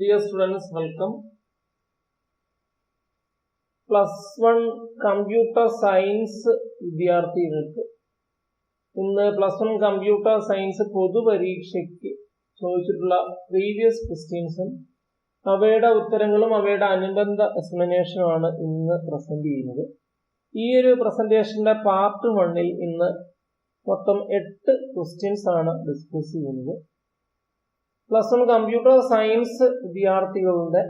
Dear students, welcome. Plus one computer science വിദ്യാർത്ഥികൾക്ക് ഇന്ന് plus one computer science പൊതുപരീക്ഷയ്ക്ക് ചോദിച്ചിട്ടുള്ള പ്രീവിയസ് ക്വസ്റ്റ്യൻസും അവയുടെ ഉത്തരങ്ങളും അവയുടെ അനുബന്ധ എക്സ്പ്ലനേഷനുമാണ് ഇന്ന് പ്രസന്റ് ചെയ്യുന്നത്. ഈ ഒരു പ്രസന്റേഷന്റെ പാർട്ട് വണ്ണിൽ ഇന്ന് മൊത്തം എട്ട് ക്വസ്റ്റ്യൻസ് ആണ് ഡിസ്കസ് ചെയ്യുന്നത്. പ്ലസ് വൺ കമ്പ്യൂട്ടർ സയൻസ് വിദ്യാർത്ഥികളുടെ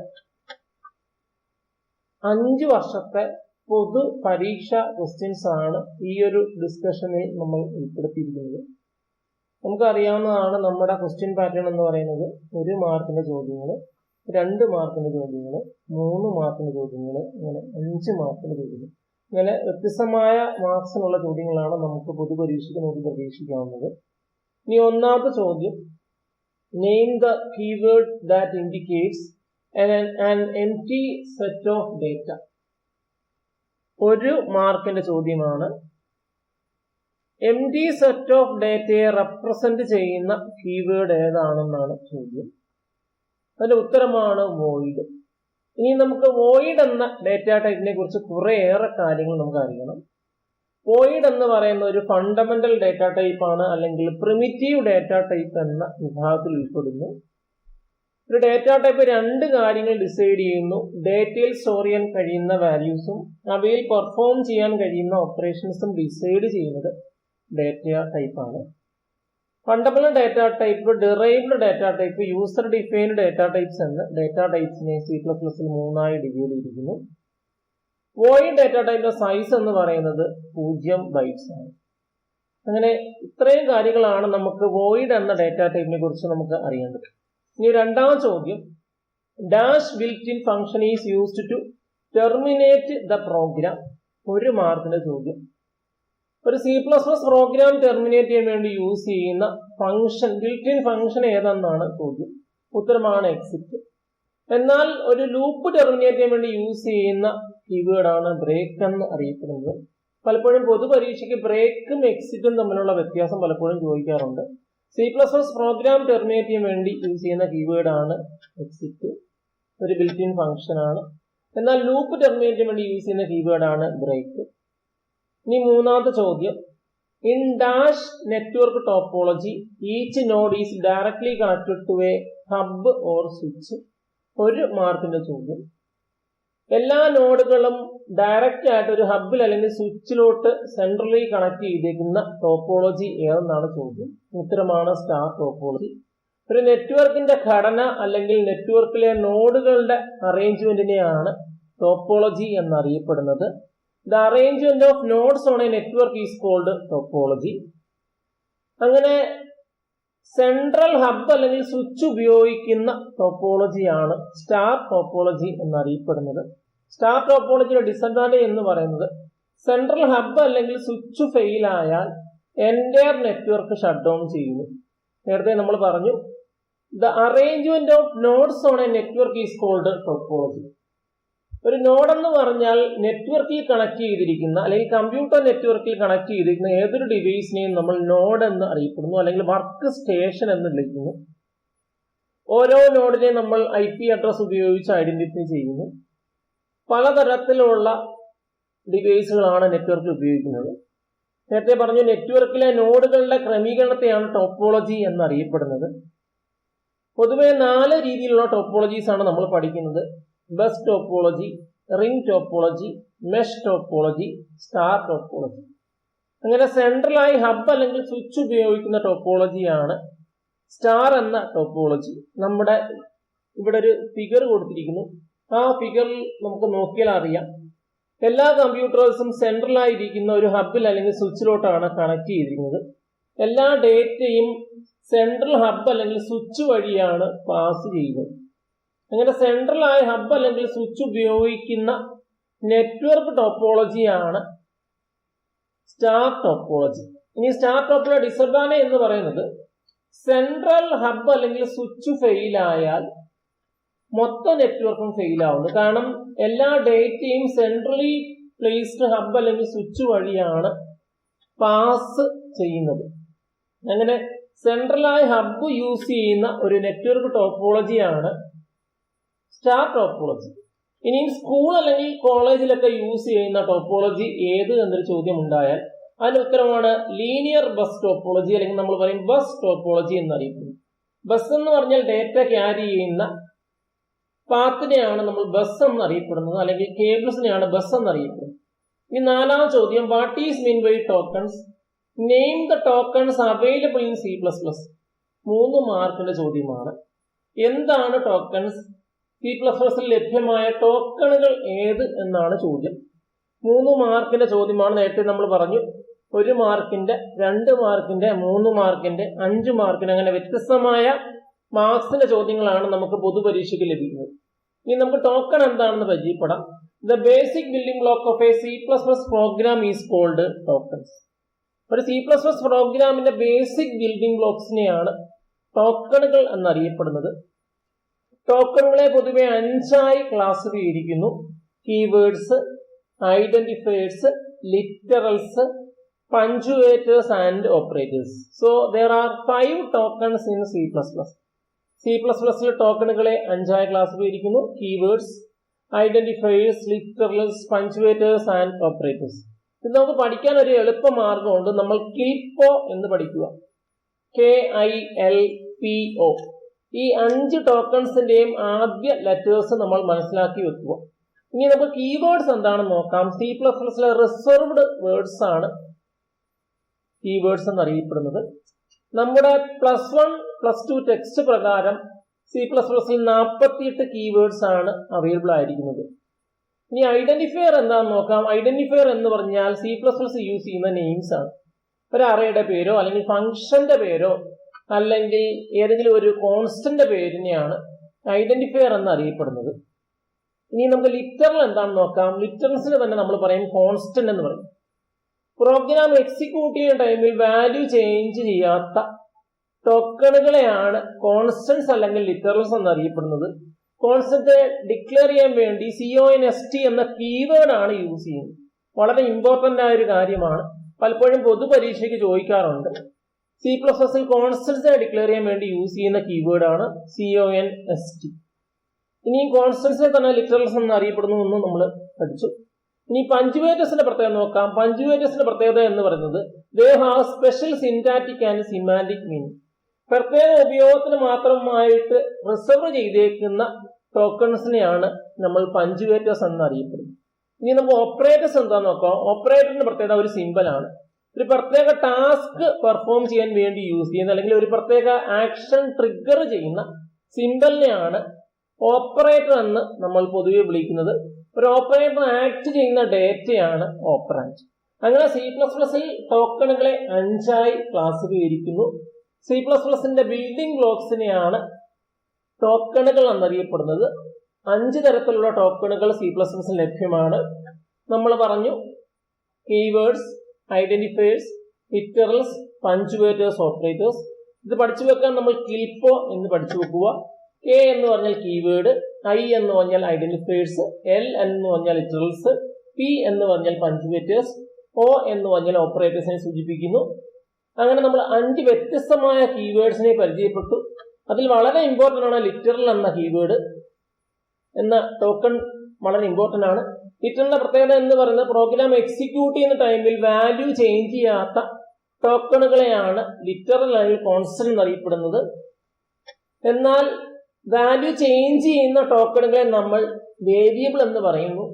അഞ്ച് വർഷത്തെ പൊതു പരീക്ഷ ക്വസ്റ്റ്യൻസ് ആണ് ഈ ഒരു ഡിസ്കഷനിൽ നമ്മൾ ഉൾപ്പെടുത്തിയിരിക്കുന്നത്. നമുക്കറിയാവുന്നതാണ് നമ്മുടെ ക്വസ്റ്റ്യൻ പാറ്റേൺ എന്ന് പറയുന്നത് ഒരു മാർക്കിന്റെ ചോദ്യങ്ങൾ രണ്ട് മാർക്കിന്റെ ചോദ്യങ്ങൾ മൂന്ന് മാർക്കിന്റെ ചോദ്യങ്ങൾ ഇങ്ങനെ അഞ്ച് മാർക്കിന്റെ ചോദ്യങ്ങൾ ഇങ്ങനെ വ്യത്യസ്തമായ മാർക്സിനുള്ള ചോദ്യങ്ങളാണ് നമുക്ക് പൊതുപരീക്ഷയ്ക്ക് നമുക്ക് പ്രതീക്ഷിക്കാവുന്നത്. ഇനി ഒന്നാമത്തെ ചോദ്യം name the keyword that indicates an, an empty set of data. ഒരു മാർക്കിന്റെ ചോദ്യമാണ്. എം ടി സെറ്റ് ഓഫ് ഡേറ്റയെ റെപ്രസെന്റ് ചെയ്യുന്ന കീവേഡ് ഏതാണെന്നാണ് ചോദ്യം. അതിന്റെ ഉത്തരമാണ് വോയിഡ് ഇനി നമുക്ക് വോയിഡ് എന്ന ഡേറ്റ ടൈപ്പിനെ കുറിച്ച് കുറേയേറെ കാര്യങ്ങൾ നമുക്ക് അറിയണം. വോയിഡ് എന്ന് പറയുന്ന ഒരു ഫണ്ടമെന്റൽ ഡേറ്റ ടൈപ്പ് ആണ് അല്ലെങ്കിൽ പ്രിമിറ്റീവ് ഡേറ്റ ടൈപ്പ് എന്ന വിഭാഗത്തിൽ ഉൾപ്പെടുന്നു. ഒരു ഡേറ്റ ടൈപ്പ് രണ്ട് കാര്യങ്ങൾ ഡിസൈഡ് ചെയ്യുന്നു. ഡേറ്റയിൽ സ്റ്റോർ ചെയ്യാൻ കഴിയുന്ന വാല്യൂസും അവയിൽ പെർഫോം ചെയ്യാൻ കഴിയുന്ന ഓപ്പറേഷൻസും ഡിസൈഡ് ചെയ്യുന്നത് ഡേറ്റ ടൈപ്പ് ആണ്. Fundamental data type derived data type user defined data types എന്ന് ഡേറ്റ ടൈപ്സിനെ സി പ്ലസ് പ്ലസിൽ മൂന്നായി ഡിവൈഡ് ചെയ്തിരിക്കുന്നു. വോയിഡ് ഡേറ്റ ടൈപ്പിന്റെ സൈസ് എന്ന് പറയുന്നത് പൂജ്യം ബൈറ്റ്സ് ആണ്. അങ്ങനെ ഇത്രയും കാര്യങ്ങളാണ് നമുക്ക് വോയിഡ് എന്ന ഡേറ്റ ടൈപ്പിനെ കുറിച്ച് നമുക്ക് അറിയേണ്ടത് ഇനി രണ്ടാം ചോദ്യം. Dash built in function is used to terminate the program ഒരു മാർക്കിന്റെ ചോദ്യം. ഒരു C plus plus program terminate ചെയ്യാൻ വേണ്ടി യൂസ് ചെയ്യുന്ന ഫംഗ്ഷൻ ബിൽറ്റ് ഇൻ ഫംഗ്ഷൻ ഏതെന്നാണ് ചോദ്യം. ഉത്തരമാണ് എക്സിറ്റ് എന്നാൽ ഒരു ലൂപ്പ് ടെർമിനേറ്റ് ചെയ്യാൻ വേണ്ടി യൂസ് ചെയ്യുന്ന കീവേഡാണ് ബ്രേക്ക് എന്ന് അറിയപ്പെടുന്നത്. പലപ്പോഴും പൊതുപരീക്ഷയ്ക്ക് ബ്രേക്കും എക്സിറ്റും തമ്മിലുള്ള വ്യത്യാസം പലപ്പോഴും ചോദിക്കാറുണ്ട്. C plus plus program terminate ചെയ്യാൻ വേണ്ടി യൂസ് ചെയ്യുന്ന കീവേഡ് ആണ് എക്സിറ്റ് ഒരു ബിൽറ്റിൻ ആണ്. എന്നാൽ ലൂപ്പ് ടെർമിനേറ്റ് ചെയ്യാൻ വേണ്ടി യൂസ് ചെയ്യുന്ന കീവേഡ് ആണ് ബ്രേക്ക് ഇനി മൂന്നാമത്തെ ചോദ്യം. In dash network topology each node is directly connected to a hub or switch ഒരു മാർക്കിന്റെ ചോദ്യം. എല്ലാ നോഡുകളും ഡയറക്റ്റ് ആയിട്ട് ഒരു ഹബിൽ അല്ലെങ്കിൽ സ്വിച്ചിലോട്ട് സെൻട്രലി കണക്ട് ചെയ്തേക്കുന്ന ടോപ്പോളജി ഏതെന്നാണ് ചോദ്യം? ഉത്തരമാണ് സ്റ്റാർ ടോപ്പോളജി ഒരു നെറ്റ്വർക്കിന്റെ ഘടന അല്ലെങ്കിൽ നെറ്റ്വർക്കിലെ നോഡുകളുടെ അറേഞ്ച്മെന്റിനെയാണ് ടോപ്പോളജി എന്നറിയപ്പെടുന്നത്. The arrangement of nodes on a network is called topology അങ്ങനെ സെൻട്രൽ ഹബ് അല്ലെങ്കിൽ സ്വിച്ച് ഉപയോഗിക്കുന്ന ടോപ്പോളജിയാണ് സ്റ്റാർ ടോപ്പോളജി എന്നറിയപ്പെടുന്നത്. സ്റ്റാർ ടോപ്പോളജിയുടെ ഡിസഡ്വാന്റേജ് എന്ന് പറയുന്നത് സെൻട്രൽ ഹബ് അല്ലെങ്കിൽ സ്വിച്ച് ഫെയിൽ ആയാൽ എന്റയർ നെറ്റ്വർക്ക് ഷട്ട് ഡൗൺ ചെയ്യുന്നു. നേരത്തെ നമ്മൾ പറഞ്ഞു the arrangement of nodes on a network is called topology ഒരു നോഡ് എന്ന് പറഞ്ഞാൽ നെറ്റ്വർക്കിൽ കണക്ട് ചെയ്തിരിക്കുന്ന അല്ലെങ്കിൽ കമ്പ്യൂട്ടർ നെറ്റ്വർക്കിൽ കണക്ട് ചെയ്തിരിക്കുന്ന ഏതൊരു ഡിവൈസിനെയും നമ്മൾ നോഡ് എന്ന് അറിയപ്പെടുന്നു അല്ലെങ്കിൽ വർക്ക് സ്റ്റേഷൻ എന്ന് വിളിക്കുന്നു. ഓരോ നോഡിനെയും നമ്മൾ ഐ പി അഡ്രസ് ഉപയോഗിച്ച് ഐഡന്റിഫൈ ചെയ്യുന്നു. പലതരത്തിലുള്ള ഡിവൈസുകളാണ് നെറ്റ്വർക്കിൽ ഉപയോഗിക്കുന്നത്. നേരത്തെ പറഞ്ഞു നെറ്റ്വർക്കിലെ നോഡുകളുടെ ക്രമീകരണത്തെയാണ് ടോപ്പോളജി എന്നറിയപ്പെടുന്നത്. പൊതുവെ നാല് രീതിയിലുള്ള ടോപ്പോളജീസ് ആണ് നമ്മൾ പഠിക്കുന്നത്. Bus topology ring topology mesh topology star topology അങ്ങനെ സെൻട്രലായി ഹബ് അല്ലെങ്കിൽ സ്വിച്ച് ഉപയോഗിക്കുന്ന ടോപ്പോളജിയാണ് സ്റ്റാർ എന്ന ടോപ്പോളജി നമ്മുടെ ഇവിടെ ഒരു ഫിഗർ കൊടുത്തിരിക്കുന്നു. ആ ഫിഗറിൽ നമുക്ക് നോക്കിയാൽ അറിയാം. എല്ലാ കമ്പ്യൂട്ടേഴ്സും സെൻട്രലായിരിക്കുന്ന ഒരു ഹബിൽ അല്ലെങ്കിൽ സ്വിച്ചിലോട്ടാണ് കണക്ട് ചെയ്തിരിക്കുന്നത്. എല്ലാ ഡേറ്റയും സെൻട്രൽ ഹബ് അല്ലെങ്കിൽ സ്വിച്ച് വഴിയാണ് പാസ് ചെയ്യുന്നത്. അങ്ങനെ സെൻട്രൽ ആയ ഹബ് അല്ലെങ്കിൽ സ്വിച്ച് ഉപയോഗിക്കുന്ന നെറ്റ്വർക്ക് ടോപ്പോളജിയാണ് സ്റ്റാർ ടോപ്പോളജി ഇനി സ്റ്റാർ ടോപ്പോളജി ഡിസഡ്വാന്റേജ് എന്ന് പറയുന്നത് സെൻട്രൽ ഹബ് അല്ലെങ്കിൽ സ്വിച്ച് ഫെയിലായാൽ മൊത്തം നെറ്റ്വർക്കും ഫെയിൽ ആവുന്നു. കാരണം എല്ലാ ഡേറ്റയും സെൻട്രലി പ്ലേസ്ഡ് ഹബ് അല്ലെങ്കിൽ സ്വിച്ച് വഴിയാണ് പാസ് ചെയ്യുന്നത്. അങ്ങനെ സെൻട്രലായ ഹബ്ബ് യൂസ് ചെയ്യുന്ന ഒരു നെറ്റ്വർക്ക് ടോപ്പോളജിയാണ് സ്റ്റാർ ടോപ്പോളജി ഇനിയും സ്കൂൾ അല്ലെങ്കിൽ കോളേജിലൊക്കെ യൂസ് ചെയ്യുന്ന ടോപ്പോളജി ഏത് എന്നൊരു ചോദ്യം ഉണ്ടായാൽ അതിന്റെ ഉത്തരമാണ് ലീനിയർ ബസ് ടോപ്പോളജി അല്ലെങ്കിൽ നമ്മൾ പറയും ബസ് ടോപ്പോളജി എന്നറിയപ്പെടുന്നു. ബസ് എന്ന് പറഞ്ഞാൽ ഡേറ്റ ക്യാരി ചെയ്യുന്ന പാത്തിനെയാണ് നമ്മൾ ബസ് എന്ന് അറിയപ്പെടുന്നത് അല്ലെങ്കിൽ കേബിൾസിനെയാണ് ബസ് എന്നറിയപ്പെടുന്നത്. ഇനി നാലാം ചോദ്യം what is mean by tokens name the tokens available in C plus plus മൂന്ന് മാർക്കിന്റെ ചോദ്യമാണ്. എന്താണ് ടോക്കൺസ് സി പ്ലസ് പ്ലസിൽ ലഭ്യമായ ടോക്കണുകൾ ഏത് എന്നാണ് ചോദ്യം. മൂന്ന് മാർക്കിന്റെ ചോദ്യമാണ് നേരത്തെ നമ്മൾ പറഞ്ഞു. ഒരു മാർക്കിന്റെ രണ്ട് മാർക്കിന്റെ മൂന്ന് മാർക്കിന്റെ അഞ്ച് മാർക്കിന്റെ അങ്ങനെ വ്യത്യസ്തമായ മാർക്സിന്റെ ചോദ്യങ്ങളാണ് നമുക്ക് പൊതുപരീക്ഷയ്ക്ക് ലഭിക്കുന്നത്. ഇനി നമുക്ക് ടോക്കൺ എന്താണെന്ന് പരിചയപ്പെടാം. The basic building block of a C plus plus program is called tokens ഒരു സി പ്ലസ് പ്ലസ് പ്രോഗ്രാമിന്റെ ബേസിക് ബിൽഡിംഗ് ബ്ലോക്സിനെയാണ് ടോക്കണുകൾ എന്നറിയപ്പെടുന്നത്. ടോക്കണുകളെ പൊതുവെ അഞ്ചായി ക്ലാസിഫിച്ചിരിക്കുന്നു keywords identifiers literals punctuators and operators so there are five tokens in C plus plus C plus പ്ലസ്സിലെ ടോക്കണുകളെ അഞ്ചായി ക്ലാസിഫിച്ചിരിക്കുന്നു keywords identifiers literals punctuators and operators ഇത് നമുക്ക് പഠിക്കാൻ ഒരു എളുപ്പ മാർഗമുണ്ട് നമ്മൾ കിൽപ്പോ എന്ന് പഠിക്കുക. K I L P O ഈ അഞ്ച് ടോക്കൺസിന്റെയും ആദ്യ ലെറ്റേഴ്സ് നമ്മൾ മനസ്സിലാക്കി വെക്കുക. ഇനി നമുക്ക് കീവേഡ്സ് എന്താണെന്ന് നോക്കാം. സി പ്ലസ് പ്ലസിലെ റിസർവ്ഡ് വേർഡ്സ് ആണ് കീവേഡ്സ് എന്നറിയപ്പെടുന്നത്. നമ്മുടെ plus one plus two text പ്രകാരം സി പ്ലസ് പ്ലസിൽ നാൽപ്പത്തിയെട്ട് കീവേഡ്സ് ആണ് അവൈലബിൾ ആയിരിക്കുന്നത്. ഇനി ഐഡന്റിഫയർ എന്താണെന്ന് നോക്കാം. ഐഡന്റിഫയർ എന്ന് പറഞ്ഞാൽ സി പ്ലസ് പ്ലസ് യൂസ് ചെയ്യുന്ന നെയിംസ് ആണ്. ഒരു അറയുടെ പേരോ അല്ലെങ്കിൽ ഫംഗ്ഷന്റെ പേരോ അല്ലെങ്കിൽ ഏതെങ്കിലും ഒരു കോൺസ്റ്റന്റ് പേരിനെയാണ് ഐഡന്റിഫയർ എന്ന് അറിയപ്പെടുന്നത് ഇനി നമുക്ക് ലിറ്ററൽ എന്താണെന്ന് നോക്കാം. ലിറ്ററൽസിന് തന്നെ നമ്മൾ പറയും കോൺസ്റ്റന്റ് എന്ന് പറയും. പ്രോഗ്രാം എക്സിക്യൂട്ട് ചെയ്യുന്ന ടൈമിൽ വാല്യൂ ചേഞ്ച് ചെയ്യാത്ത ടോക്കണുകളെയാണ് കോൺസ്റ്റൻസ് അല്ലെങ്കിൽ ലിറ്ററൽസ് എന്ന് അറിയപ്പെടുന്നത് കോൺസ്റ്റന്റ് ഡിക്ലെയർ ചെയ്യാൻ വേണ്ടി C O N S T എന്ന കീവേഡ് ആണ് യൂസ് ചെയ്യുന്നത്. വളരെ ഇമ്പോർട്ടന്റ് ആയ ഒരു കാര്യമാണ്. പലപ്പോഴും പൊതുപരീക്ഷയ്ക്ക് ചോദിക്കാറുണ്ട്. C plus plus constants declare ചെയ്യാൻ വേണ്ടി യൂസ് ചെയ്യുന്ന കീവേഡ് ആണ് C O N S T ഇനി കോൺസ്റ്റൻസിനെ തന്നെ ലിറ്ററൽസ് എന്ന് അറിയപ്പെടുന്നു എന്ന് നമ്മൾ പഠിച്ചു. ഇനി പഞ്ചുവേറ്റേഴ്സിന്റെ പ്രത്യേകത നോക്കാം. പഞ്ചുവേറ്റേഴ്സിന്റെ പ്രത്യേകത എന്ന് പറയുന്നത് they have special syntactic and semantic meaning പ്രത്യേക ഉപയോഗത്തിന് മാത്രമായിട്ട് റിസർവ് ചെയ്തേക്കുന്ന ടോക്കൺസിനെയാണ് നമ്മൾ പഞ്ചുവേറ്റേഴ്സ് എന്ന് അറിയപ്പെടുന്നത്. ഇനി നമുക്ക് ഓപ്പറേറ്റേഴ്സ് എന്താന്ന് നോക്കാം. ഓപ്പറേറ്ററിന്റെ പ്രത്യേകത ഒരു സിമ്പലാണ് ഒരു പ്രത്യേക ടാസ്ക് പെർഫോം ചെയ്യാൻ വേണ്ടി യൂസ് ചെയ്യുന്ന അല്ലെങ്കിൽ ഒരു പ്രത്യേക ആക്ഷൻ ട്രിഗർ ചെയ്യുന്ന സിമ്പലിനെയാണ് ഓപ്പറേറ്റർ എന്ന് നമ്മൾ പൊതുവെ വിളിക്കുന്നത്. ഒരു ഓപ്പറേറ്റർ ആക്ട് ചെയ്യുന്ന ഡേറ്റയാണ് ഓപ്പറാൻഡ് അങ്ങനെ സി പ്ലസ് പ്ലസിൽ ടോക്കണുകളെ അഞ്ചായി ക്ലാസ്സിഫീകരിക്കുന്നു സി പ്ലസ് പ്ലസിന്റെ ബിൽഡിംഗ് ബ്ലോക്സിനെയാണ് ടോക്കണുകൾ എന്നറിയപ്പെടുന്നത്. അഞ്ച് തരത്തിലുള്ള ടോക്കണുകൾ സി പ്ലസ് പ്ലസിൽ ലഭ്യമാണ്. നമ്മൾ പറഞ്ഞു keywords identifiers literals punctuators operators ഇത് പഠിച്ചു വെക്കാൻ നമ്മൾ കിൽപ്പോ എന്ന് പഠിച്ചു വെക്കുക. കെ എന്ന് പറഞ്ഞാൽ കീവേഡ് ഐ എന്ന് പറഞ്ഞാൽ ഐഡന്റിഫയേഴ്സ് എൽ എന്ന് പറഞ്ഞാൽ ഇറ്ററൽസ് പി എന്ന് പറഞ്ഞാൽ പഞ്ച്വേറ്റേഴ്സ് ഒ എന്ന് പറഞ്ഞാൽ ഓപ്പറേറ്റേഴ്സിനെ സൂചിപ്പിക്കുന്നു. അങ്ങനെ നമ്മൾ അഞ്ച് വ്യത്യസ്തമായ കീവേഡ്സിനെ പരിചയപ്പെട്ടു. അതിൽ വളരെ ഇമ്പോർട്ടന്റ് ആണ് ലിറ്ററൽ എന്ന കീവേഡ് എന്ന ടോക്കൺ വളരെ ഇമ്പോർട്ടന്റ് ആണ്. ലിറ്ററലിന്റെ പ്രത്യേകത എന്ന് പറയുന്നത് പ്രോഗ്രാം എക്സിക്യൂട്ട് ചെയ്യുന്ന ടൈമിൽ വാല്യൂ ചേഞ്ച് ചെയ്യാത്ത ടോക്കണുകളെയാണ് ലിറ്ററൽ അല്ലെങ്കിൽ കോൺസ്റ്റന്റ് എന്നറിയപ്പെടുന്നത്. എന്നാൽ വാല്യൂ ചേഞ്ച് ചെയ്യുന്ന ടോക്കണുകളെ നമ്മൾ വേരിയബിൾ എന്ന് പറയുന്നു.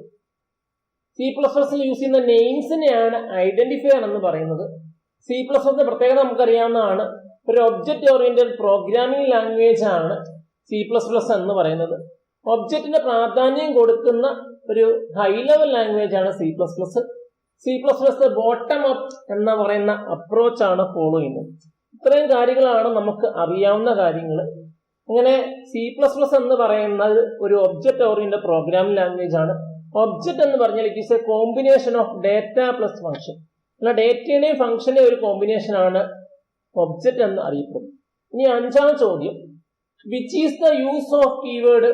സി പ്ലസ് പ്ലസിൽ യൂസ് ചെയ്യുന്ന നെയിംസിനെയാണ് ഐഡന്റിഫയർ എന്ന് പറയുന്നത്. സി പ്ലസ് പ്ലസിന്റെ പ്രത്യേകത നമുക്കറിയാവുന്നതാണ്. ഒരു ഒബ്ജക്റ്റ് ഓറിയന്റഡ് പ്രോഗ്രാമിംഗ് ലാംഗ്വേജ് ആണ് സി പ്ലസ് പ്ലസ് എന്ന് പറയുന്നത്. ഒബ്ജക്റ്റിന് പ്രാധാന്യം കൊടുക്കുന്ന ഒരു ഹൈ ലെവൽ ലാംഗ്വേജ് ആണ് C plus plus C plus plus bottom up എന്ന് പറയുന്ന അപ്രോച്ച് ആണ് ഫോളോ ചെയ്യുന്നത്. ഇത്രയും കാര്യങ്ങളാണ് നമുക്ക് അറിയാവുന്ന കാര്യങ്ങൾ അങ്ങനെ സി പ്ലസ് പ്ലസ് എന്ന് പറയുന്നത് ഒരു ഒബ്ജക്റ്റ് ഓറിയന്റഡ് പ്രോഗ്രാം ലാംഗ്വേജ് ആണ്. ഒബ്ജക്റ്റ് എന്ന് പറഞ്ഞാൽ it is a combination of data plus function അല്ല ഡേറ്റയുടെയും ഫംഗ്ഷന്റെയും ഒരു കോമ്പിനേഷൻ ആണ് ഒബ്ജക്റ്റ് എന്ന് അറിയപ്പെടുന്നത്. ഇനി അഞ്ചാം ചോദ്യം. Which is the use of keyword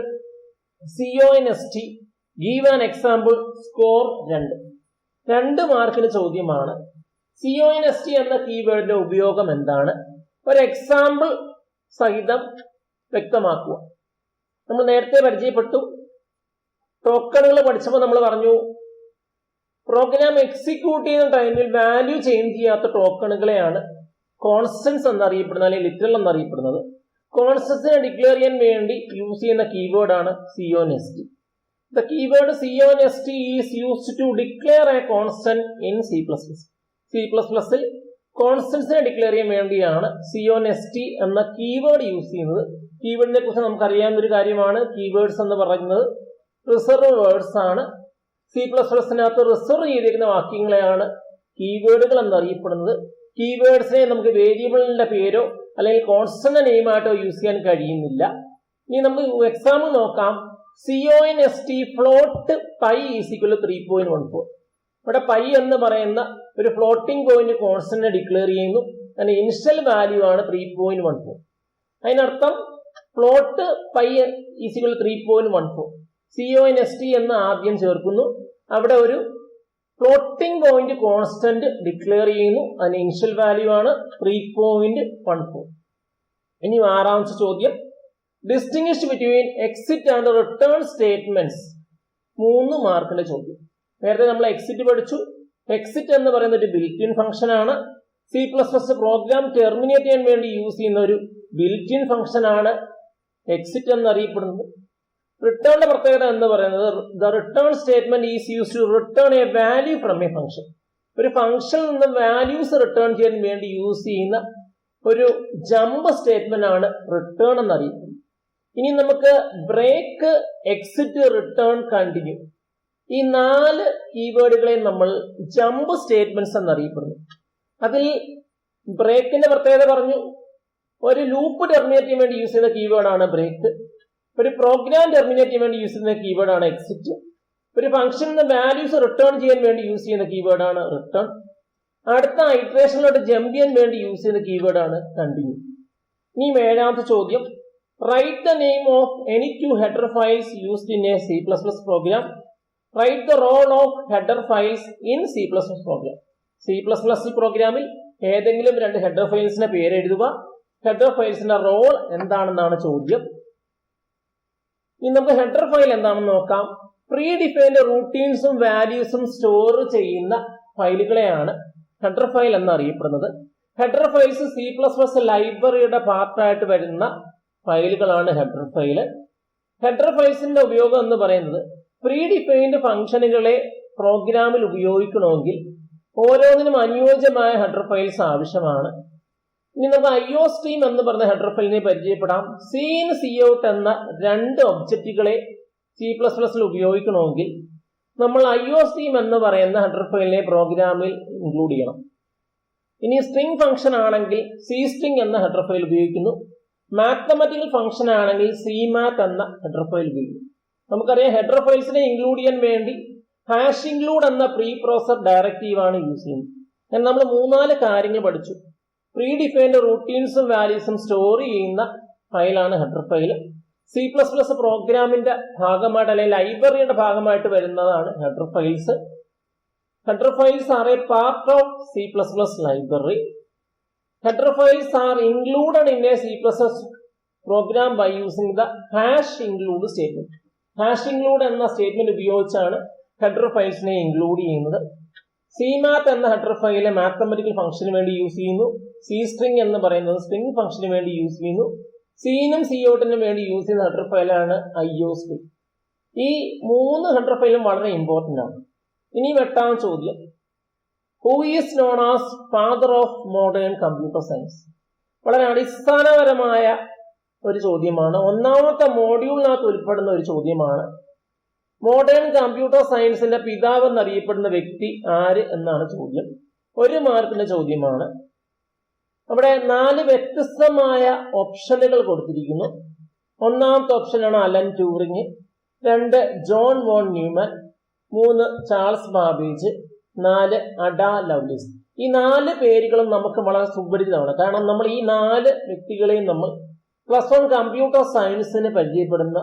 C O N S T give an example score രണ്ട്. രണ്ട് മാർക്കിന് ചോദ്യമാണ്. C O N S T എന്ന കീവേഡിന്റെ ഉപയോഗം എന്താണ്? ഒരു എക്സാമ്പിൾ സഹിതം വ്യക്തമാക്കുക. നമ്മൾ നേരത്തെ പരിചയപ്പെട്ടു. ടോക്കണുകൾ പഠിച്ചപ്പോൾ നമ്മൾ പറഞ്ഞു പ്രോഗ്രാം എക്സിക്യൂട്ട് ചെയ്യുന്ന ടൈമിൽ വാല്യൂ ചേഞ്ച് ചെയ്യാത്ത ടോക്കണുകളെയാണ് കോൺസ്റ്റൻസ് എന്നറിയപ്പെടുന്നത് അല്ലെങ്കിൽ ലിറ്ററൽ എന്നറിയപ്പെടുന്നത്. കോൺസ്റ്റൻസിനെ ഡിക്ലെയർ ചെയ്യാൻ വേണ്ടി യൂസ് ചെയ്യുന്ന കീവേഡ് ആണ് const is used to declare a constant in C plus plus C plus പ്ലസിൽ കോൺസ്റ്റൻസിനെ ഡിക്ലെയർ ചെയ്യാൻ വേണ്ടിയാണ് സിയോനെസ്റ്റി എന്ന കീവേഡ് യൂസ് ചെയ്യുന്നത്. കീവേഡിനെ കുറിച്ച് നമുക്കറിയാവുന്ന ഒരു കാര്യമാണ് കീവേഡ്സ് എന്ന് പറയുന്നത്. റിസർവ് വേർഡ്സ് ആണ്. സി പ്ലസ് പ്ലസിനകത്ത് റിസർവ് ചെയ്തിരിക്കുന്ന വാക്യങ്ങളെയാണ് കീവേഡുകൾ എന്നറിയപ്പെടുന്നത് കീവേഡ്സിനെ നമുക്ക് വേരിയബിളിന്റെ പേരോ അല്ലെങ്കിൽ കോൺസ്റ്റന്റ് നെയിമായിട്ടോ യൂസ് ചെയ്യാൻ കഴിയുന്നില്ല. ഇനി നമുക്ക് എക്സാമ്പിൾ നോക്കാം. C O N S T float pi is equal three point one four ഇവിടെ പൈ എന്ന് പറയുന്ന ഒരു ഫ്ലോട്ടിംഗ് പോയിന്റ് കോൺസ്റ്റന്റ് ഡിക്ലെയർ ചെയ്യുന്നു. അതിന്റെ ഇനിഷ്യൽ വാല്യൂ ആണ് ത്രീ പോയിന്റ് വൺ ഫോർ അതിനർത്ഥം float pi is equal three point one four C O N S T എന്ന് ആദ്യം ചേർക്കുന്നു. അവിടെ ഒരു ഫ്ലോട്ടിംഗ് പോയിന്റ് കോൺസ്റ്റന്റ് ഡിക്ലെയർ ചെയ്യുന്നു. അതിന്റെ ഇനിഷ്യൽ വാല്യൂ ആണ് ത്രീ പോയിന്റ് വൺ ഫോർ ഇനി ആറാമത്തെ ചോദ്യം. Distinguish between exit and return statements മൂന്ന് മാർക്കിന്റെ ചോദ്യം. നേരത്തെ നമ്മൾ എക്സിറ്റ് പഠിച്ചു. എക്സിറ്റ് എന്ന് പറയുന്ന ഒരു ബിൽറ്റിൻ ഫംഗ്ഷൻ ആണ്. C plus plus program terminate ചെയ്യാൻ വേണ്ടി യൂസ് ചെയ്യുന്ന ഒരു ബിൽറ്റിൻ ഫംഗ്ഷൻ ആണ് എക്സിറ്റ് എന്ന് അറിയപ്പെടുന്നത് റിട്ടേണിന്റെ പ്രത്യേകത എന്ന് പറയുന്നത് the return statement is use to return a value from a function ഒരു ഫംഗ്ഷനിൽ നിന്ന് വാല്യൂസ് റിട്ടേൺ ചെയ്യാൻ വേണ്ടി യൂസ് ചെയ്യുന്ന ഒരു ജമ്പ് സ്റ്റേറ്റ്മെന്റ് ആണ് റിട്ടേൺ എന്നറിയപ്പെടുന്നത്. ഇനി നമുക്ക് ബ്രേക്ക് എക്സിറ്റ് റിട്ടേൺ കണ്ടിന്യൂ ഈ നാല് കീവേഡുകളെ നമ്മൾ ജമ്പ് സ്റ്റേറ്റ്മെന്റ്സ് എന്നറിയപ്പെടുന്നു. അതിൽ ബ്രേക്കിന്റെ പ്രത്യേകത പറഞ്ഞു. ഒരു ലൂപ്പ് ടെർമിനേറ്റ് ചെയ്യാൻ വേണ്ടി യൂസ് ചെയ്യുന്ന കീവേഡാണ് ബ്രേക്ക് ഒരു പ്രോഗ്രാം ടെർമിനേറ്റ് ചെയ്യാൻ വേണ്ടി യൂസ് ചെയ്യുന്ന കീവേഡാണ് എക്സിറ്റ് ഒരു ഫംഗ്ഷനിൽ വാല്യൂസ് റിട്ടേൺ ചെയ്യാൻ വേണ്ടി യൂസ് ചെയ്യുന്ന കീവേഡാണ് റിട്ടേൺ അടുത്ത ഐട്രേഷനിലോട്ട് ജമ്പ് ചെയ്യാൻ വേണ്ടി യൂസ് ചെയ്യുന്ന കീവേഡാണ് കണ്ടിന്യൂ ഇനി ഏഴാമത്തെ ചോദ്യം. Write the name of any two header files used in a C plus plus program write the role of header C++ program. C plus plus പ്രോഗ്രാമിൽ ഏതെങ്കിലും രണ്ട് ഹെഡർ ഫയൽസിന്റെ പേര് എഴുതുക ഹെഡർ ഫയൽസിന്റെ റോൾ എന്താണെന്നാണ് ചോദ്യം. ഇനി നമുക്ക് ഹെഡർ ഫയൽ എന്താണെന്ന് നോക്കാം. പ്രീ ഡിഫൈൻഡ് റൂട്ടീൻസും വാല്യൂസും സ്റ്റോർ ചെയ്യുന്ന ഫയലുകളെയാണ് ഹെഡർ ഫയൽ എന്നറിയപ്പെടുന്നത്. Header files C plus plus ലൈബ്രറിയുടെ പാർട്ടായിട്ട് വരുന്ന ഫയലുകളാണ് ഹെഡർ ഫയൽ. ഹെഡർ ഫയൽസിന്റെ ഉപയോഗം എന്ന് പറയുന്നത് പ്രീ ഡിഫൈൻഡ് ഫംഗ്ഷനുകളെ പ്രോഗ്രാമിൽ ഉപയോഗിക്കണമെങ്കിൽ ഓരോന്നിനും അനുയോജ്യമായ ഹെഡർ ഫയൽസ് ആവശ്യമാണ്. ഇനി നമുക്ക് ഐഒ സ്ട്രീം എന്ന് പറഞ്ഞ ഹെഡർ ഫയലിനെ പരിചയപ്പെടാം. സീൻ സി ഔട്ട് എന്ന രണ്ട് ഒബ്ജക്റ്റുകളെ സി പ്ലസ് പ്ലസിൽ ഉപയോഗിക്കണമെങ്കിൽ നമ്മൾ ഐഒ സ്ട്രീം എന്ന് പറയുന്ന ഹെഡർ ഫയലിനെ പ്രോഗ്രാമിൽ ഇൻക്ലൂഡ് ചെയ്യണം. ഇനി സ്ട്രിംഗ് ഫംഗ്ഷൻ ആണെങ്കിൽ സി സ്ട്രിംഗ് എന്ന ഹെഡർ ഫയൽ ഉപയോഗിക്കുന്നു. മാത്തമാറ്റിക്കൽ ഫംഗ്ഷൻ ആണെങ്കിൽ സി മാത്ത് എന്ന ഹെഡർ ഫയൽ ഉപയോഗിക്കുന്നു നമുക്കറിയാം ഹെഡർ ഇൻക്ലൂഡ് ചെയ്യാൻ വേണ്ടി ഹാഷ് ഇൻക്ലൂഡ് എന്ന പ്രീ പ്രോസർ ഡയറക്റ്റീവ് ആണ് യൂസ് ചെയ്യുന്നത്. എന്നാൽ നമ്മൾ മൂന്നാൽ കാര്യങ്ങൾ പഠിച്ചു. പ്രീ ഡിഫൈൻഡ് റൂട്ടീൻസും വാല്യൂസും സ്റ്റോർ ചെയ്യുന്ന ഫയലാണ് header file C plus plus പ്രോഗ്രാമിന്റെ ഭാഗമായിട്ട് അല്ലെങ്കിൽ ലൈബ്രറിയുടെ ഭാഗമായിട്ട് വരുന്നതാണ് header files header files are a part of C plus plus library are included in a C plus S program by using the hash include statement hash include എന്ന statement ഉപയോഗിച്ചാണ് header ഫയൽസിനെ include ചെയ്യുന്നത്. C math എന്ന header file mathematical ഫംഗ്ഷന് വേണ്ടി use ചെയ്യുന്നു. C string എന്ന് പറയുന്നത് സ്ട്രിംഗ് ഫംഗ്ഷന് വേണ്ടി യൂസ് ചെയ്യുന്നു. സീനും സി ഔട്ടിനും വേണ്ടി യൂസ് ചെയ്യുന്ന ഹെഡർ ഫയലാണ് ഐ ഒ സ്ട്രിംഗ് ഈ മൂന്ന് ഹെഡർ ഫയലും വളരെ ഇമ്പോർട്ടന്റ് ആണ്. ഇനി എട്ടാം ചോദ്യം. Who is known as father of modern computer science വളരെ അടിസ്ഥാനപരമായ ഒരു ചോദ്യമാണ്. ഒന്നാമത്തെ മോഡ്യൂളിനകത്ത് ഉൾപ്പെടുന്ന ഒരു ചോദ്യമാണ് മോഡേൺ കമ്പ്യൂട്ടർ സയൻസിന്റെ പിതാവ് എന്നറിയപ്പെടുന്ന വ്യക്തി ആര് എന്നാണ് ചോദ്യം. ഒരു മാർക്കിന്റെ ചോദ്യമാണ്. അവിടെ നാല് വ്യത്യസ്തമായ ഓപ്ഷനുകൾ കൊടുത്തിരിക്കുന്നു. ഒന്നാമത്തെ ഓപ്ഷനാണ് അലൻ ട്യൂറിങ് രണ്ട് ജോൺ വോൺ ന്യൂമൻ മൂന്ന് ചാൾസ് ബാബേജ് നാല് അഡ ലവ്ലിസ് ഈ നാല് പേരുകളും നമുക്ക് വളരെ സുപരിചിതമാണ്. കാരണം നമ്മൾ ഈ നാല് വ്യക്തികളെയും നമ്മൾ പ്ലസ് വൺ കമ്പ്യൂട്ടർ സയൻസിന് പരിചയപ്പെടുന്ന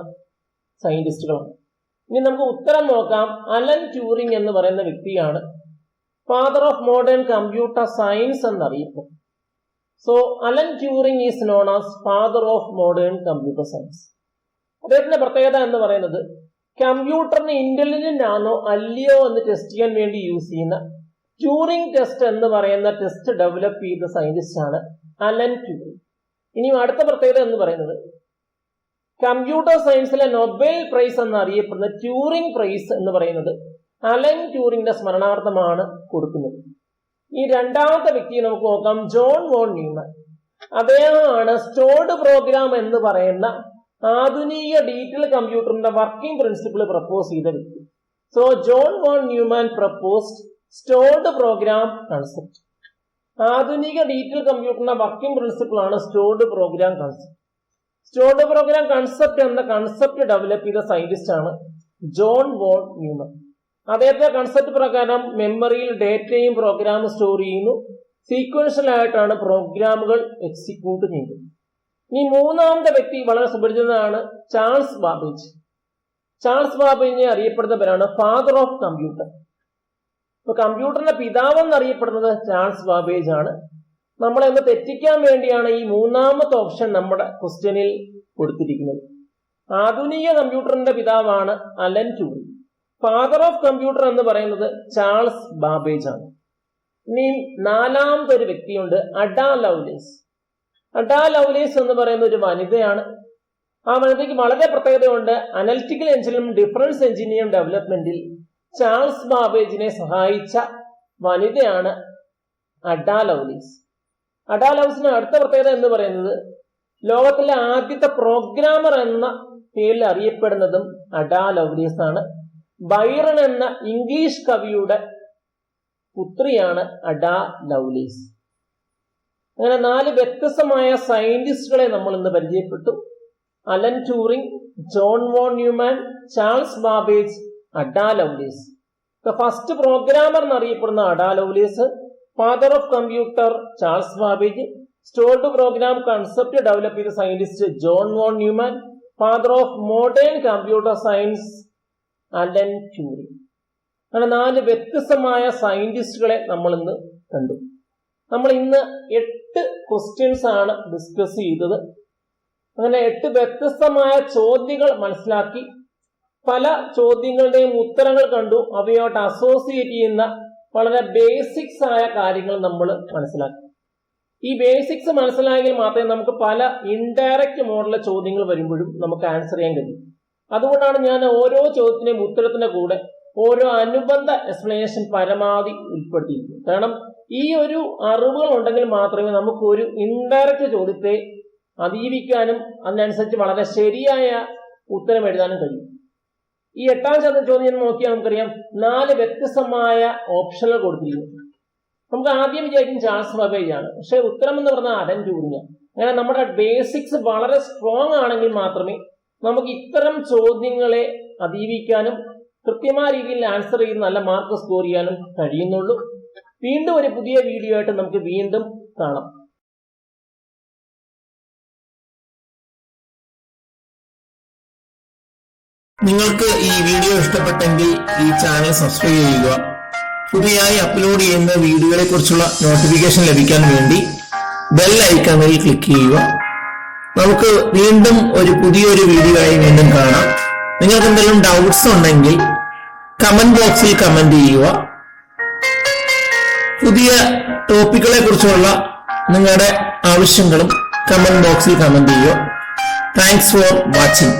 സയന്റിസ്റ്റുകളാണ് ഇനി നമുക്ക് ഉത്തരം നോക്കാം. അലൻ ട്യൂറിംഗ് എന്ന് പറയുന്ന വ്യക്തിയാണ് father of modern computer science എന്നറിയപ്പെടും so Alan Turing is known as father of modern computer science അദ്ദേഹത്തിന്റെ പ്രത്യേകത എന്ന് പറയുന്നത് കമ്പ്യൂട്ടറിന് ഇന്റലിജന്റ് ആണോ അല്ലയോ എന്ന് ടെസ്റ്റ് ചെയ്യാൻ വേണ്ടി യൂസ് ചെയ്യുന്ന ട്യൂറിംഗ് ടെസ്റ്റ് എന്ന് പറയുന്ന ടെസ്റ്റ് ഡെവലപ്പ് ചെയ്ത സയന്റിസ്റ്റ് ആണ് അലൻ ട്യൂറിംഗ് ഇനി അടുത്ത പ്രത്യേകത എന്ന് പറയുന്നത് കമ്പ്യൂട്ടർ സയൻസിലെ നൊബേൽ പ്രൈസ് എന്നറിയപ്പെടുന്ന ട്യൂറിംഗ് പ്രൈസ് എന്ന് പറയുന്നത് അലൻ ട്യൂറിംഗിന്റെ സ്മരണാർത്ഥമാണ് കൊടുക്കുന്നത്. ഈ രണ്ടാമത്തെ വ്യക്തിയെ നമുക്ക് നോക്കാം ജോൺ വോൺ ന്യൂമാൻ. അദ്ദേഹമാണ് സ്റ്റോർഡ് പ്രോഗ്രാം എന്ന് പറയുന്ന ആധുനിക ഡിജിറ്റൽ കമ്പ്യൂട്ടറിന്റെ വർക്കിംഗ് പ്രിൻസിപ്പിൾ പ്രപ്പോസ് ചെയ്ത വ്യക്തി. So John von Neumann proposed stored program concept ആധുനിക ഡിജിറ്റൽ കമ്പ്യൂട്ടറിന്റെ വർക്കിംഗ് പ്രിൻസിപ്പിൾ ആണ് stored program concept stored program concept എന്ന കൺസെപ്റ്റ് ഡെവലപ്പ് ചെയ്ത സയന്റിസ്റ്റ് ആണ് ജോൺ വോൺ ന്യൂമൻ അദ്ദേഹത്തിന്റെ കൺസെപ്റ്റ് പ്രകാരം മെമ്മറിയിൽ ഡേറ്റയും പ്രോഗ്രാം സ്റ്റോർ ചെയ്യുന്നു. സീക്വൻഷ്യൽ ആയിട്ടാണ് പ്രോഗ്രാമുകൾ എക്സിക്യൂട്ട് ചെയ്യുന്നത്. ഇനി മൂന്നാമത്തെ വ്യക്തി വളരെ സുപരിചിതനാണ് ചാൾസ് ബാബേജ് ചാൾസ് ബാബേജിനെ അറിയപ്പെടുന്നവരാണ് ഫാദർ ഓഫ് കമ്പ്യൂട്ടർ ഇപ്പൊ കമ്പ്യൂട്ടറിന്റെ പിതാവ് എന്നറിയപ്പെടുന്നത് ചാൾസ് ബാബേജ് ആണ്. നമ്മളെ ഒന്ന് തെറ്റിക്കാൻ വേണ്ടിയാണ് ഈ മൂന്നാമത്തെ ഓപ്ഷൻ നമ്മുടെ ക്വസ്റ്റ്യനിൽ കൊടുത്തിരിക്കുന്നത്. ആധുനിക കമ്പ്യൂട്ടറിന്റെ പിതാവാണ് Alan Turing father of computer എന്ന് പറയുന്നത് ചാൾസ് ബാബേജ് ആണ്. ഇനിയും നാലാമത്തെ ഒരു വ്യക്തിയുണ്ട് അഡാ ലൗലേസ്. അഡാ ലൗലേസ് എന്ന് പറയുന്ന ഒരു വനിതയാണ്. ആ വനിതയ്ക്ക് വളരെ പ്രത്യേകതയുണ്ട്. അനലിറ്റിക്കൽ എഞ്ചിനും ഡിഫറൻസ് എഞ്ചിനീയറിംഗ് ഡെവലപ്മെന്റിൽ ചാൾസ് ബാബേജിനെ സഹായിച്ച വനിതയാണ് അഡാ ലൗലീസ് അഡാ ലൗസിന് അടുത്ത പ്രത്യേകത എന്ന് പറയുന്നത് ലോകത്തിലെ ആദ്യത്തെ പ്രോഗ്രാമർ എന്ന പേരിൽ അറിയപ്പെടുന്നതും അഡാ ലൗലീസ് ആണ് ബൈറൺ എന്ന ഇംഗ്ലീഷ് കവിയുടെ പുത്രിയാണ് അഡാ ലൗലീസ് അങ്ങനെ നാല് വ്യത്യസ്തമായ സയന്റിസ്റ്റുകളെ നമ്മൾ ഇന്ന് പരിചയപ്പെട്ടു. Alan Turing John von Neumann Charles Babbage Ada Lovelace. First programmer എന്നറിയപ്പെടുന്ന Ada Lovelace father of computer Charles Babbage stored program concept develop ചെയ്ത scientist John von Neumann father of modern computer science Alan Turing. അങ്ങനെ നാല് വ്യത്യസ്തമായ സയന്റിസ്റ്റുകളെ നമ്മൾ ഇന്ന് കണ്ടു. നമ്മൾ ഇന്ന് എട്ട് ക്വസ്റ്റ്യൻസ് ആണ് ഡിസ്കസ് ചെയ്തത്. അങ്ങനെ എട്ട് വ്യത്യസ്തമായ ചോദ്യങ്ങൾ മനസ്സിലാക്കി. പല ചോദ്യങ്ങളുടെയും ഉത്തരങ്ങൾ കണ്ടു. അവയോട്ട് അസോസിയേറ്റ് ചെയ്യുന്ന വളരെ ബേസിക്സ് ആയ കാര്യങ്ങൾ നമ്മൾ മനസ്സിലാക്കി. ഈ ബേസിക്സ് മനസ്സിലായെങ്കിൽ മാത്രമേ നമുക്ക് പല ഇൻഡയറക്റ്റ് മോഡലിലെ ചോദ്യങ്ങൾ വരുമ്പോഴും നമുക്ക് ആൻസർ ചെയ്യാൻ കഴിയും. അതുകൊണ്ടാണ് ഞാൻ ഓരോ ചോദ്യത്തിന്റെയും ഉത്തരത്തിന്റെ കൂടെ ഓരോ അനുബന്ധ എക്സ്പ്ലനേഷൻ പരമാവധി ഉൾപ്പെടുത്തിയിരിക്കും കാരണം ഈ ഒരു അറിവുകൾ ഉണ്ടെങ്കിൽ മാത്രമേ നമുക്ക് ഒരു ഇൻഡയറക്റ്റ് ചോദ്യത്തെ അതിജീവിക്കാനും അതിനനുസരിച്ച് വളരെ ശരിയായ ഉത്തരം എഴുതാനും കഴിയും. ഈ എട്ടാം ശതം ചോദ്യം നോക്കിയാൽ നമുക്കറിയാം നാല് വ്യത്യസ്തമായ ഓപ്ഷനുകൾ കൊടുത്തിരിക്കുന്നു. നമുക്ക് ആദ്യം വിചാരിക്കും ചാൾസ് ബബേജ് ആണ്. പക്ഷെ ഉത്തരം എന്ന് പറഞ്ഞാൽ അലൻ ട്യൂറിംഗ് അങ്ങനെ നമ്മുടെ ബേസിക്സ് വളരെ സ്ട്രോങ് ആണെങ്കിൽ മാത്രമേ നമുക്ക് ഇത്തരം ചോദ്യങ്ങളെ അതിജീവിക്കാനും കൃത്യമായ രീതിയിൽ ആൻസർ ചെയ്ത് നല്ല മാർക്ക് സ്കോർ ചെയ്യാനും കഴിയുന്നുള്ളൂ. വീണ്ടും ഒരു പുതിയ വീഡിയോ ആയിട്ട് നമുക്ക് വീണ്ടും കാണാം. നിങ്ങൾക്ക് ഈ വീഡിയോ ഇഷ്ടപ്പെട്ടെങ്കിൽ ഈ ചാനൽ സബ്സ്ക്രൈബ് ചെയ്യുക. പുതിയതായി അപ്ലോഡ് ചെയ്യുന്ന വീഡിയോകളെ കുറിച്ചുള്ള നോട്ടിഫിക്കേഷൻ ലഭിക്കാൻ വേണ്ടി ബെൽ ഐക്കണിൽ ക്ലിക്ക് ചെയ്യുക. നമുക്ക് വീണ്ടും ഒരു പുതിയൊരു വീഡിയോ ആയി വീണ്ടും കാണാം. നിങ്ങൾക്ക് എന്തെങ്കിലും ഡൗട്ട്സ് ഉണ്ടെങ്കിൽ കമന്റ് ബോക്സിൽ കമന്റ് ചെയ്യുക. പുതിയ ടോപ്പിക്കുകളെ കുറിച്ചുള്ള നിങ്ങളുടെ ആവശ്യങ്ങളും കമന്റ് ബോക്സിൽ കമന്റ് ചെയ്യുക. Thanks for watching